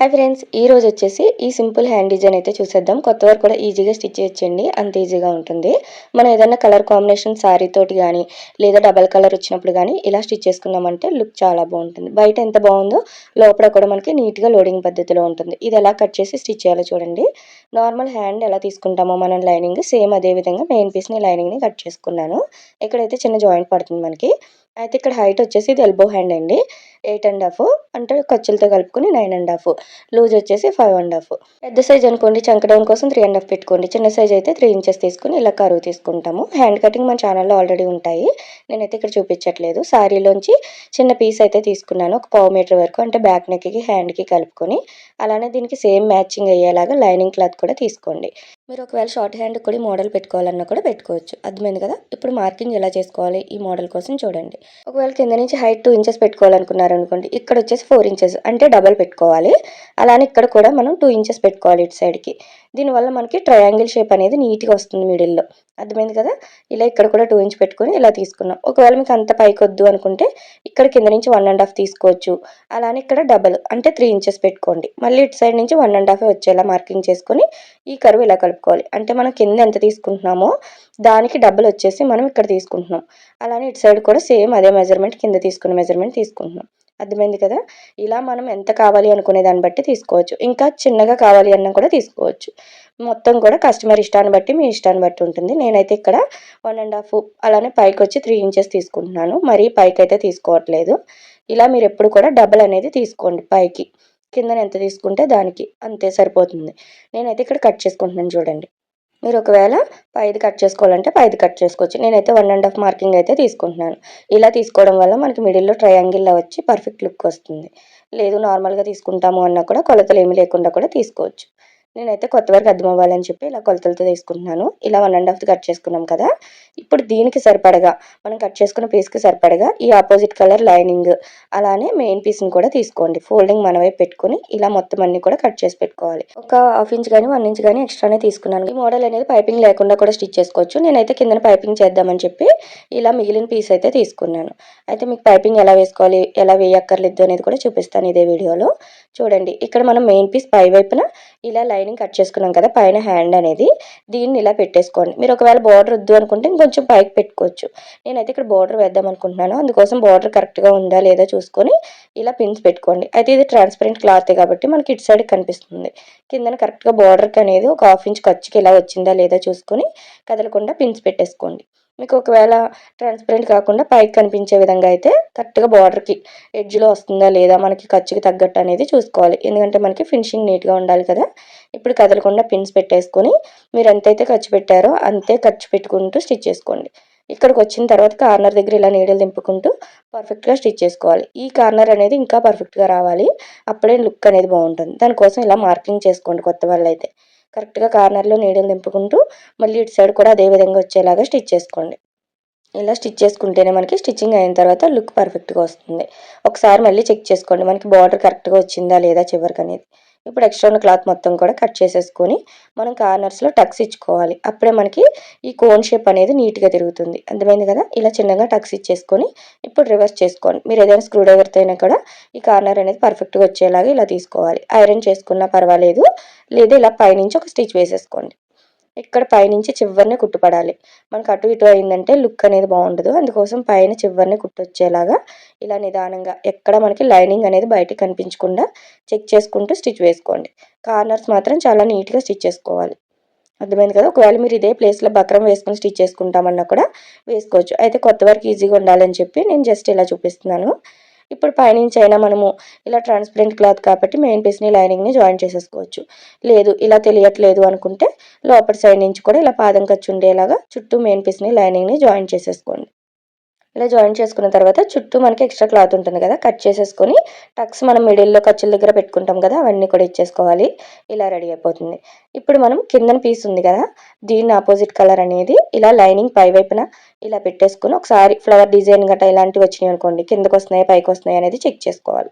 Hi friends ఈ రోజు వచ్చేసి ఈ సింపుల్ హ్యాండ్ డిజైన్ అయితే చూసేద్దాం. కొత్త వారు కూడా ఈజీగా స్టిచ్ చేయొచ్చండి. అంత ఈజీగా ఉంటుంది. మనం ఏదైనా కలర్ కాంబినేషన్ శారీ తోటి కానీ లేదా డబల్ కలర్ వచ్చినప్పుడు కానీ ఇలా స్టిచ్ చేసుకున్నామంటే లుక్ చాలా బాగుంటుంది. బయట ఎంత బాగుందో లోపల కూడా మనకి నీట్గా లోడింగ్ పద్ధతిలో ఉంటుంది. ఇది ఎలా కట్ చేసి స్టిచ్ చేయాలో చూడండి. నార్మల్ హ్యాండ్ ఎలా తీసుకుంటామో మనం లైనింగ్ సేమ్ అదే విధంగా మెయిన్ పీస్ని లైనింగ్ని కట్ చేసుకున్నాను. ఇక్కడైతే చిన్న జాయింట్ పడుతుంది మనకి. అయితే ఇక్కడ హైట్ వచ్చేసి ఇది ఎల్బో హ్యాండ్ అండి. ఎయిట్ అండ్ హాఫ్ అంటే ఖర్చులతో కలుపుకొని నైన్ అండ్ హాఫ్ లూజ్ వచ్చేసి ఫైవ్ అండ్ హాఫ్ పెద్ద సైజ్ అనుకోండి చంకడౌన్ కోసం త్రీ అండ్ హాఫ్ పెట్టుకోండి. చిన్న సైజ్ అయితే త్రీ ఇంచెస్ తీసుకుని ఇలా కరువు తీసుకుంటాము. హ్యాండ్ కటింగ్ మన ఛానల్లో ఆల్రెడీ ఉంటాయి. నేనైతే ఇక్కడ చూపించట్లేదు. శారీలోంచి చిన్న పీస్ అయితే తీసుకున్నాను. ఒక పావు మీటర్ వరకు అంటే బ్యాక్ నెక్కి హ్యాండ్కి కలుపుకొని. అలానే దీనికి సేమ్ మ్యాచింగ్ అయ్యేలాగా లైనింగ్ క్లాత్ కూడా తీసుకోండి. మీరు ఒకవేళ షార్ట్ హ్యాండ్ కూడా మోడల్ పెట్టుకోవాలన్నా కూడా పెట్టుకోవచ్చు. అర్థమైంది కదా. ఇప్పుడు మార్కింగ్ ఎలా చేసుకోవాలి ఈ మోడల్ కోసం చూడండి. ఒకవేళ కింద నుంచి హైట్ టూ ఇంచెస్ పెట్టుకోవాలనుకున్నారు అనుకోండి ఇక్కడ వచ్చేసి ఫోర్ ఇంచెస్ అంటే డబల్ పెట్టుకోవాలి. అలానే ఇక్కడ కూడా మనం టూ ఇంచెస్ పెట్టుకోవాలి ఇటు సైడ్కి. దీనివల్ల మనకి ట్రయాంగిల్ షేప్ అనేది నీట్గా వస్తుంది మిడిల్లో అర్థమైంది కదా? ఇలా ఇక్కడ కూడా టూ ఇంచ్ పెట్టుకొని ఇలా తీసుకున్నాం. ఒకవేళ మీకు అంత పైకి వద్దు అనుకుంటే ఇక్కడ కింద నుంచి వన్ అండ్ హాఫ్ తీసుకోవచ్చు. అలానే ఇక్కడ డబల్ అంటే త్రీ ఇంచెస్ పెట్టుకోండి. మళ్ళీ ఇటు సైడ్ నుంచి వన్ అండ్ హాఫ్ వచ్చేలా మార్కింగ్ చేసుకొని ఈ కరువు ఇలా కలుపుకోవాలి. అంటే మనం కింద ఎంత తీసుకుంటున్నామో దానికి డబ్బులు వచ్చేసి మనం ఇక్కడ తీసుకుంటున్నాం. అలానే ఇటు సైడ్ కూడా సేమ్ అదే మెజర్మెంట్ కింద తీసుకున్న మెజర్మెంట్ తీసుకుంటున్నాం. అర్థమైంది కదా? ఇలా మనం ఎంత కావాలి అనుకునే దాన్ని బట్టి తీసుకోవచ్చు. ఇంకా చిన్నగా కావాలి అన్న కూడా తీసుకోవచ్చు. మొత్తం కూడా కస్టమర్ ఇష్టాన్ని బట్టి మీ ఇష్టాన్ని బట్టి ఉంటుంది. నేనైతే ఇక్కడ వన్ అండ్ హాఫ్ అలానే పైకి వచ్చి త్రీ ఇంచెస్ తీసుకుంటున్నాను. మరీ పైకి అయితే తీసుకోవట్లేదు. ఇలా మీరు ఎప్పుడు కూడా డబల్ అనేది తీసుకోండి పైకి. కిందన ఎంత తీసుకుంటే దానికి అంతే సరిపోతుంది. నేనైతే ఇక్కడ కట్ చేసుకుంటున్నాను చూడండి. మీరు ఒకవేళ పైది కట్ చేసుకోవాలంటే పైది కట్ చేసుకోవచ్చు. నేనైతే వన్ అండ్ హాఫ్ మార్కింగ్ అయితే తీసుకుంటున్నాను. ఇలా తీసుకోవడం వల్ల మనకి మిడిల్లో ట్రయాంగిల్లో వచ్చి పర్ఫెక్ట్ లుక్ వస్తుంది. లేదు నార్మల్గా తీసుకుంటాము అన్నా కూడా కొలతలు ఏమీ లేకుండా కూడా తీసుకోవచ్చు. నేనైతే కొత్త వరకు అర్థం అవ్వాలని చెప్పి ఇలా కొలతలతో తీసుకుంటున్నాను. ఇలా వన్ అండ్ హాఫ్ కట్ చేసుకున్నాం కదా. ఇప్పుడు దీనికి సరిపడగా మనం కట్ చేసుకున్న పీస్కి సరిపడగా ఈ ఆపోజిట్ కలర్ లైనింగ్ అలానే మెయిన్ పీస్ని కూడా తీసుకోండి. ఫోల్డింగ్ మన వైపు పెట్టుకుని ఇలా మొత్తం అన్ని కూడా కట్ చేసి పెట్టుకోవాలి. ఒక హాఫ్ ఇంచ్ కానీ వన్ ఇంచ్ కానీ ఎక్స్ట్రానే తీసుకున్నాను. ఈ మోడల్ అనేది పైపింగ్ లేకుండా కూడా స్టిచ్ చేసుకోవచ్చు. నేనైతే కింద పైపింగ్ చేద్దామని చెప్పి ఇలా మిగిలిన పీస్ అయితే తీసుకున్నాను. అయితే మీకు పైపింగ్ ఎలా వేసుకోవాలి ఎలా వేయక్కర్లేదు అనేది కూడా చూపిస్తాను ఇదే వీడియోలో. చూడండి ఇక్కడ మనం మెయిన్ పీస్ పై వైపున ఇలా లైన్ లైనింగ్ కట్ చేసుకున్నాం కదా పైన హ్యాండ్ అనేది దీన్ని ఇలా పెట్టేసుకోండి. మీరు ఒకవేళ బార్డర్ వద్దు అనుకుంటే ఇంకొంచెం పైకి పెట్టుకోవచ్చు. నేనైతే ఇక్కడ బార్డర్ వేద్దాం అనుకుంటున్నాను. అందుకోసం బార్డర్ కరెక్ట్గా ఉందా లేదా చూసుకొని ఇలా పిన్స్ పెట్టుకోండి. అయితే ఇది ట్రాన్స్పరెంట్ క్లాత్ కాబట్టి మనకి ఇటు సైడ్ కనిపిస్తుంది. కిందన కరెక్ట్గా బార్డర్కి అనేది ఒక హాఫ్ ఇంచ్ ఖర్చుకి ఇలా వచ్చిందా లేదా చూసుకొని కదలకుండా పిన్స్ పెట్టేసుకోండి. మీకు ఒకవేళ ట్రాన్స్పరెంట్ కాకుండా పైకి కనిపించే విధంగా అయితే కరెక్ట్గా బార్డర్కి ఎడ్జ్లో వస్తుందా లేదా మనకి ఖర్చుకి తగ్గట్టు అనేది చూసుకోవాలి. ఎందుకంటే మనకి ఫినిషింగ్ నీట్గా ఉండాలి కదా. ఇప్పుడు కదలకుండా పిన్స్ పెట్టేసుకొని మీరు ఎంతైతే ఖర్చు పెట్టారో అంతే ఖర్చు పెట్టుకుంటూ స్టిచ్ చేసుకోండి. ఇక్కడికి వచ్చిన తర్వాత కార్నర్ దగ్గర ఇలా నీడలు దింపుకుంటూ పర్ఫెక్ట్గా స్టిచ్ చేసుకోవాలి. ఈ కార్నర్ అనేది ఇంకా పర్ఫెక్ట్గా రావాలి. అప్పుడే లుక్ అనేది బాగుంటుంది. దానికోసం ఇలా మార్కింగ్ చేసుకోండి కొత్త వాళ్ళు అయితే కరెక్ట్గా కార్నర్లో నీడలు దింపుకుంటూ మళ్ళీ ఇటు సైడ్ కూడా అదే విధంగా వచ్చేలాగా స్టిచ్ చేసుకోండి. ఇలా స్టిచ్ చేసుకుంటేనే మనకి స్టిచ్చింగ్ అయిన తర్వాత లుక్ పర్ఫెక్ట్గా వస్తుంది. ఒకసారి మళ్ళీ చెక్ చేసుకోండి. మనకి బార్డర్ కరెక్ట్గా వచ్చిందా లేదా చివరికి అనేది ఇప్పుడు ఎక్స్ట్రా ఉన్న క్లాత్ మొత్తం కూడా కట్ చేసేసుకొని మనం కార్నర్స్లో టక్స్ ఇచ్చుకోవాలి. అప్పుడే మనకి ఈ కోన్ షేప్ అనేది నీట్గా తిరుగుతుంది. అర్థమైంది కదా? ఇలా చిన్నగా టక్స్ ఇచ్చేసుకొని ఇప్పుడు రివర్స్ చేసుకోండి. మీరు ఏదైనా స్క్రూ డ్రైవర్తో అయినా కూడా ఈ కార్నర్ అనేది పర్ఫెక్ట్గా వచ్చేలాగా ఇలా తీసుకోవాలి. ఐరన్ చేసుకున్నా పర్వాలేదు. లేదా ఇలా పైనుంచి ఒక స్టిచ్ వేసేసుకోండి. ఇక్కడ పైనుంచి చివరిని కుట్టుపడాలి. మనకు అటు ఇటు అయిందంటే లుక్ అనేది బాగుండదు. అందుకోసం పైన చివరిని కుట్టొచ్చేలాగా ఇలా నిదానంగా ఎక్కడ మనకి లైనింగ్ అనేది బయటకు కనిపించకుండా చెక్ చేసుకుంటూ స్టిచ్ వేసుకోండి. కార్నర్స్ మాత్రం చాలా నీట్గా స్టిచ్ చేసుకోవాలి. అర్థమైంది కదా? ఒకవేళ మీరు ఇదే ప్లేస్లో బక్రం వేసుకొని స్టిచ్ చేసుకుంటామన్నా కూడా వేసుకోవచ్చు. అయితే కొత్త వరకు ఈజీగా ఉండాలని చెప్పి నేను జస్ట్ ఇలా చూపిస్తున్నాను. ఇప్పుడు పైనుంచి అయినా మనము ఇలా ట్రాన్స్పరెంట్ క్లాత్ కాబట్టి మెయిన్ పీస్ని లైనింగ్ని జాయిన్ చేసేసుకోవచ్చు. లేదు ఇలా తెలియట్లేదు అనుకుంటే లోపల సైడ్ నుంచి కూడా ఇలా పాదం ఖర్చు ఉండేలాగా చుట్టూ మెయిన్ పీస్ని లైనింగ్ని జాయిన్ చేసేసుకోండి. ఇలా జాయిన్ చేసుకున్న తర్వాత చుట్టూ మనకి ఎక్స్ట్రా క్లాత్ ఉంటుంది కదా కట్ చేసేసుకొని టక్స్ మనం మిడిల్లో ఖర్చుల దగ్గర పెట్టుకుంటాం కదా అవన్నీ కూడా ఇచ్చేసుకోవాలి. ఇలా రెడీ అయిపోతుంది. ఇప్పుడు మనం కిందన పీస్ ఉంది కదా దీన్ని ఆపోజిట్ కలర్ అనేది ఇలా లైనింగ్ పై వైపున ఇలా పెట్టేసుకుని ఒకసారి ఫ్లవర్ డిజైన్ గట్రా ఇలాంటివి వచ్చినాయి అనుకోండి కిందకు వస్తున్నాయి పైకి వస్తున్నాయి అనేది చెక్ చేసుకోవాలి.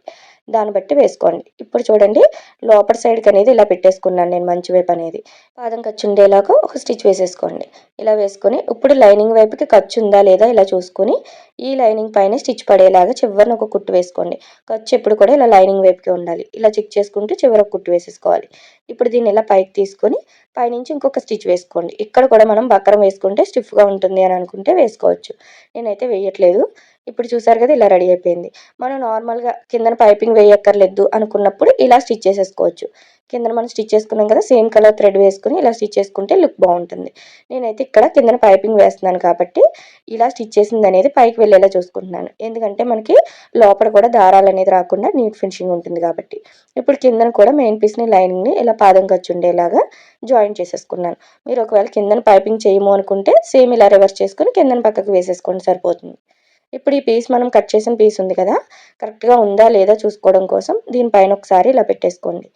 దాన్ని బట్టి వేసుకోండి. ఇప్పుడు చూడండి లోపల సైడ్కి అనేది ఇలా పెట్టేసుకున్నాను నేను మంచి వైపు అనేది. పాదం ఖర్చు ఉండేలాగా ఒక స్టిచ్ వేసేసుకోండి. ఇలా వేసుకొని ఇప్పుడు లైనింగ్ వైపుకి ఖర్చు ఉందా లేదా ఇలా చూసుకొని ఈ లైనింగ్ పైన స్టిచ్ పడేలాగా చివరిని ఒక కుట్టు వేసుకోండి. ఖర్చు ఎప్పుడు కూడా ఇలా లైనింగ్ వైపుకి ఉండాలి. ఇలా చెక్ చేసుకుంటూ చివరి కుట్టు వేసేసుకోవాలి. ఇప్పుడు దీన్ని ఇలా పైకి తీసుకొని పైనుంచి ఇంకొక స్టిచ్ వేసుకోండి. ఇక్కడ కూడా మనం బక్రం వేసుకుంటే స్టిఫ్గా ఉంటుంది అని అనుకుంటే వేసుకోవచ్చు. నేనైతే వేయట్లేదు. ఇప్పుడు చూసారు కదా ఇలా రెడీ అయిపోయింది. మనం నార్మల్గా కిందన పైపింగ్ వేయక్కర్లేదు అనుకున్నప్పుడు ఇలా స్టిచ్ చేసేసుకోవచ్చు. కిందన మనం స్టిచ్ చేసుకున్నాం కదా సేమ్ కలర్ థ్రెడ్ వేసుకుని ఇలా స్టిచ్ చేసుకుంటే లుక్ బాగుంటుంది. నేనైతే ఇక్కడ కిందన పైపింగ్ వేస్తున్నాను కాబట్టి ఇలా స్టిచ్ చేసింది అనేది పైకి వెళ్ళేలా చూసుకుంటున్నాను. ఎందుకంటే మనకి లోపల కూడా దారాలు అనేది రాకుండా నీట్ ఫినిషింగ్ ఉంటుంది కాబట్టి. ఇప్పుడు కిందన కూడా మెయిన్ పీస్ని లైనింగ్ని ఇలా పాదం ఖర్చు ఉండేలాగా జాయిన్ చేసేసుకున్నాను. మీరు ఒకవేళ కిందన పైపింగ్ చేయము అనుకుంటే సేమ్ ఇలా రివర్స్ చేసుకుని కిందన పక్కకు వేసేసుకోండి సరిపోతుంది. ఇప్పుడు ఈ పీస్ మనం కట్ చేసిన పీస్ ఉంది కదా కరెక్ట్గా ఉందా లేదా చూసుకోవడం కోసం దీనిపైన ఒకసారి ఇలా పెట్టేసుకోండి.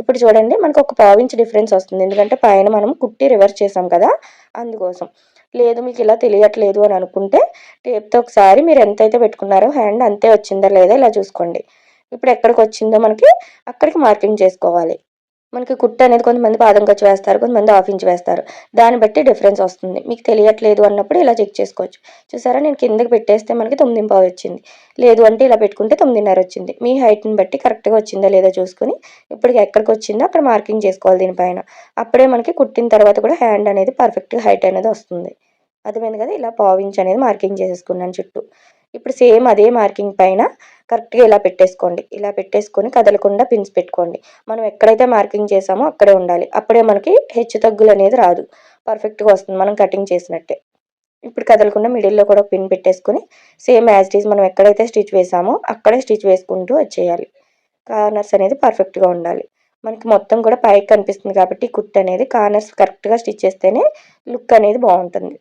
ఇప్పుడు చూడండి మనకు ఒక పావు డిఫరెన్స్ వస్తుంది. ఎందుకంటే పైన మనం కుట్టి రివర్స్ చేసాం కదా అందుకోసం. లేదు మీకు ఇలా తెలియట్లేదు అని అనుకుంటే టేప్తో ఒకసారి మీరు ఎంతైతే పెట్టుకున్నారో హ్యాండ్ అంతే వచ్చిందా లేదా ఇలా చూసుకోండి. ఇప్పుడు ఎక్కడికి వచ్చిందో మనకి అక్కడికి మార్కింగ్ చేసుకోవాలి. మనకి కుట్టు అనేది కొంతమంది పాదం ఖర్చు వేస్తారు కొంతమంది హాఫ్ ఇంచ్ వేస్తారు. దాన్ని బట్టి డిఫరెన్స్ వస్తుంది. మీకు తెలియట్లేదు అన్నప్పుడు ఇలా చెక్ చేసుకోవచ్చు. చూసారా? నేను కిందకి పెట్టేస్తే మనకి తొమ్మిది పావు వచ్చింది. లేదు అంటే ఇలా పెట్టుకుంటే తొమ్మిదిన్నర వచ్చింది. మీ హైట్ని బట్టి కరెక్ట్గా వచ్చిందా లేదో చూసుకుని ఇప్పుడు ఎక్కడికి వచ్చిందో అక్కడ మార్కింగ్ చేసుకోవాలి దీనిపైన. అప్పుడే మనకి కుట్టిన తర్వాత కూడా హ్యాండ్ అనేది పర్ఫెక్ట్గా హైట్ అనేది వస్తుంది. అర్థమైంది కదా? ఇలా పావు ఇంచ్ అనేది మార్కింగ్ చేసేసుకున్నాను చుట్టూ. ఇప్పుడు సేమ్ అదే మార్కింగ్ పైన కరెక్ట్గా ఇలా పెట్టేసుకోండి. ఇలా పెట్టేసుకొని కదలకుండా పిన్స్ పెట్టుకోండి. మనం ఎక్కడైతే మార్కింగ్ చేసామో అక్కడే ఉండాలి. అప్పుడే మనకి హెచ్చు తగ్గులు అనేది రాదు. పర్ఫెక్ట్గా వస్తుంది మనం కటింగ్ చేసినట్టే. ఇప్పుడు కదలకుండా మిడిల్లో కూడా పిన్ పెట్టేసుకొని సేమ్ యాజ్ ఇట్ మనం ఎక్కడైతే స్టిచ్ వేసామో అక్కడే స్టిచ్ వేసుకుంటూ వచ్చేయాలి. కార్నర్స్ అనేది పర్ఫెక్ట్గా ఉండాలి. మనకి మొత్తం కూడా పైకి కనిపిస్తుంది కాబట్టి కుట్ అనేది కార్నర్స్ కరెక్ట్గా స్టిచ్ చేస్తేనే లుక్ అనేది బాగుంటుంది.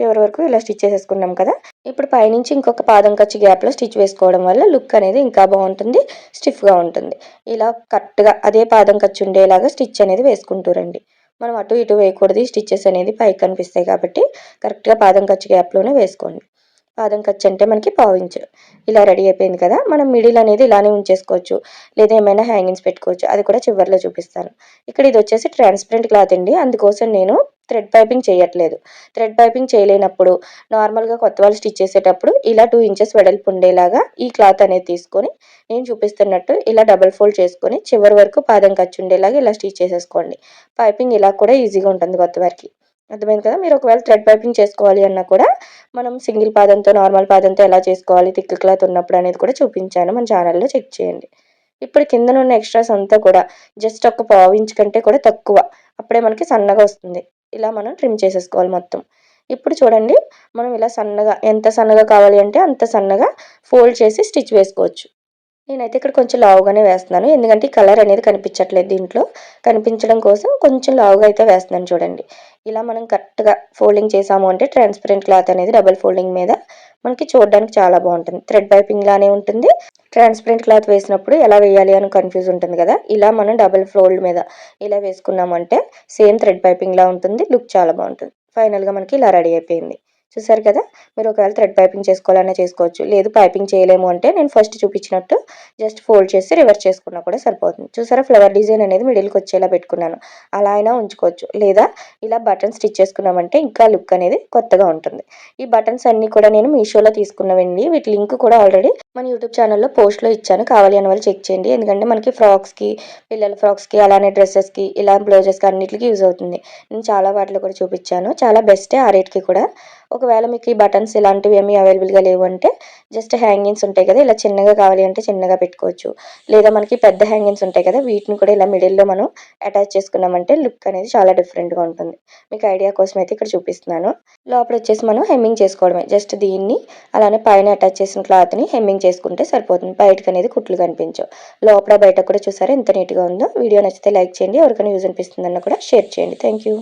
చివరి వరకు ఇలా స్టిచ్ చేసేసుకున్నాం కదా. ఇప్పుడు పైనుంచి ఇంకొక పాదం ఖర్చు గ్యాప్లో స్టిచ్ వేసుకోవడం వల్ల లుక్ అనేది ఇంకా బాగుంటుంది స్టిఫ్గా ఉంటుంది. ఇలా కరెక్ట్గా అదే పాదం ఖర్చు ఉండేలాగా స్టిచ్ అనేది వేసుకుంటూరండి మనం అటు ఇటు వేయకూడదు స్టిచ్చెస్ అనేది పైకి కనిపిస్తాయి కాబట్టి కరెక్ట్గా పాదం ఖర్చు గ్యాప్లోనే వేసుకోండి. పాదం ఖర్చు అంటే మనకి పావించు ఇలా రెడీ అయిపోయింది కదా మనం మిడిల్ అనేది ఇలానే ఉంచేసుకోవచ్చు. లేదా ఏమైనా హ్యాంగింగ్స్ పెట్టుకోవచ్చు. అది కూడా చివరిలో చూపిస్తాను. ఇక్కడ ఇది వచ్చేసి ట్రాన్స్పరెంట్ క్లాత్ అండి. అందుకోసం నేను థ్రెడ్ పైపింగ్ చేయట్లేదు. థ్రెడ్ పైపింగ్ చేయలేనప్పుడు నార్మల్గా కొత్త వాళ్ళు స్టిచ్ చేసేటప్పుడు ఇలా టూ ఇంచెస్ వెడల్పు ఉండేలాగా ఈ క్లాత్ అనేది తీసుకొని నేను చూపిస్తున్నట్టు ఇలా డబల్ ఫోల్డ్ చేసుకొని చివరి వరకు పాదం ఖర్చు ఉండేలాగా ఇలా స్టిచ్ చేసేసుకోండి. పైపింగ్ ఇలా కూడా ఈజీగా ఉంటుంది కొత్త వారికి. అర్థమైంది కదా? మీరు ఒకవేళ థ్రెడ్ పైపింగ్ చేసుకోవాలి అన్నా కూడా మనం సింగిల్ పాదంతో నార్మల్ పాదంతో ఎలా చేసుకోవాలి థిక్ క్లాత్ ఉన్నప్పుడు అనేది కూడా చూపించాను. మన ఛానల్లో చెక్ చేయండి. ఇప్పుడు కింద ఉన్న ఎక్స్ట్రాస్ అంతా కూడా జస్ట్ ఒక పావు ఇంచ్ కంటే కూడా తక్కువ. అప్పుడే మనకి సన్నగా వస్తుంది. ఇలా మనం ట్రిమ్ చేసేసుకోవాలి మొత్తం. ఇప్పుడు చూడండి మనం ఇలా సన్నగా ఎంత సన్నగా కావాలి అంటే అంత సన్నగా ఫోల్డ్ చేసి స్టిచ్ వేసుకోవచ్చు. నేనైతే ఇక్కడ కొంచెం లావుగానే వేస్తున్నాను. ఎందుకంటే కలర్ అనేది కనిపించట్లేదు దీంట్లో. కనిపించడం కోసం కొంచెం లావుగా అయితే వేస్తున్నాను చూడండి. ఇలా మనం కరెక్ట్గా ఫోల్డింగ్ చేసాము అంటే ట్రాన్స్పరెంట్ క్లాత్ అనేది డబల్ ఫోల్డింగ్ మీద మనకి చూడడానికి చాలా బాగుంటుంది. థ్రెడ్ పైపింగ్ లానే ఉంటుంది. ట్రాన్స్పరెంట్ క్లాత్ వేసినప్పుడు ఎలా వేయాలి అని కన్ఫ్యూజ్ ఉంటుంది కదా. ఇలా మనం డబల్ ఫోల్డ్ మీద ఇలా వేసుకున్నామంటే సేమ్ థ్రెడ్ పైపింగ్ లా ఉంటుంది. లుక్ చాలా బాగుంటుంది. ఫైనల్గా మనకి ఇలా రెడీ అయిపోయింది. చూసారు కదా? మీరు ఒకవేళ థ్రెడ్ పైపింగ్ చేసుకోవాలన్నా చేసుకోవచ్చు. లేదు పైపింగ్ చేయలేము అంటే నేను ఫస్ట్ చూపించినట్టు జస్ట్ ఫోల్డ్ చేసి రివర్స్ చేసుకున్నా కూడా సరిపోతుంది. చూసారా? ఫ్లవర్ డిజైన్ అనేది మిడిల్కి వచ్చేలా పెట్టుకున్నాను. అలా అయినా ఉంచుకోవచ్చు. లేదా ఇలా బటన్ స్టిచ్ చేసుకున్నామంటే ఇంకా లుక్ అనేది కొత్తగా ఉంటుంది. ఈ బటన్స్ అన్నీ కూడా నేను మీషోలో తీసుకున్నవండి వీటి లింక్ కూడా ఆల్రెడీ మన యూట్యూబ్ ఛానల్లో పోస్ట్లో ఇచ్చాను. కావాలి అని వాళ్ళు చెక్ చేయండి. ఎందుకంటే మనకి ఫ్రాక్స్కి పిల్లల ఫ్రాక్స్కి అలానే డ్రెస్సెస్కి ఇలా బ్లౌజెస్కి అన్నిటికీ యూజ్ అవుతుంది. నేను చాలా వాటిలో కూడా చూపించాను. చాలా బెస్టే ఆ రేట్కి కూడా. ఒకవేళ మీకు ఈ బటన్స్ ఇలాంటివి ఏమీ అవైలబుల్గా లేవు అంటే జస్ట్ హ్యాంగింగ్స్ ఉంటాయి కదా ఇలా చిన్నగా కావాలి అంటే చిన్నగా పెట్టుకోవచ్చు. లేదా మనకి పెద్ద హ్యాంగింగ్స్ ఉంటాయి కదా వీటిని కూడా ఇలా మిడిల్లో మనం అటాచ్ చేసుకున్నామంటే లుక్ అనేది చాలా డిఫరెంట్గా ఉంటుంది. మీకు ఐడియా కోసం అయితే ఇక్కడ చూపిస్తున్నాను. లోపల వచ్చేసి మనం హెమ్మింగ్ చేసుకోవడమే. జస్ట్ దీన్ని అలానే పైన అటాచ్ చేసిన క్లాత్ని హెమ్మింగ్ చేసుకుంటే సరిపోతుంది. బయటకు అనేది కుట్లు కనిపించవు. లోపల బయట కూడా చూసారా ఎంత నీట్గా ఉందో. వీడియో నచ్చితే లైక్ చేయండి. ఎవరికైనా యూజ్ అనిపిస్తుందన్న కూడా షేర్ చేయండి. Thank you